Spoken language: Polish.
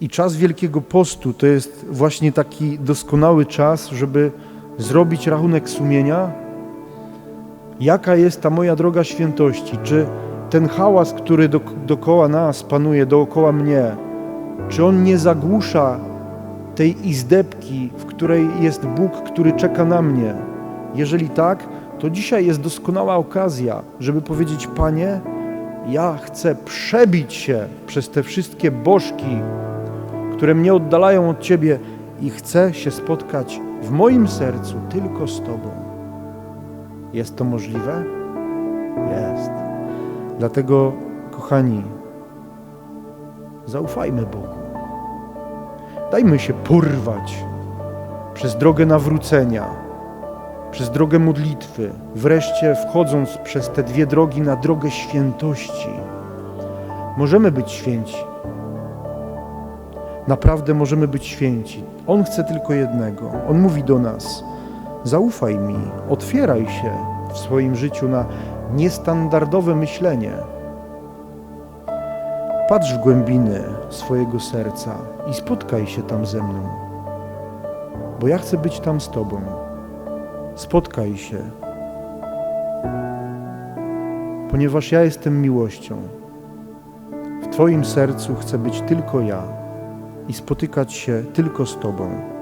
I czas Wielkiego Postu to jest właśnie taki doskonały czas, żeby zrobić rachunek sumienia, jaka jest ta moja droga świętości, czy ten hałas, który do, dookoła nas panuje, dookoła mnie, czy on nie zagłusza tej izdebki, w której jest Bóg, który czeka na mnie? Jeżeli tak, to dzisiaj jest doskonała okazja, żeby powiedzieć: Panie, ja chcę przebić się przez te wszystkie bożki, które mnie oddalają od Ciebie i chcę się spotkać w moim sercu tylko z Tobą. Jest to możliwe? Jest. Dlatego, kochani, zaufajmy Bogu. Dajmy się porwać przez drogę nawrócenia, przez drogę modlitwy, wreszcie wchodząc przez te dwie drogi na drogę świętości. Możemy być święci. Naprawdę możemy być święci. On chce tylko jednego. On mówi do nas: zaufaj mi, otwieraj się w swoim życiu na niestandardowe myślenie. Patrz w głębiny swojego serca i spotkaj się tam ze mną, bo ja chcę być tam z Tobą. Spotkaj się, ponieważ ja jestem miłością. W Twoim sercu chcę być tylko ja i spotykać się tylko z Tobą.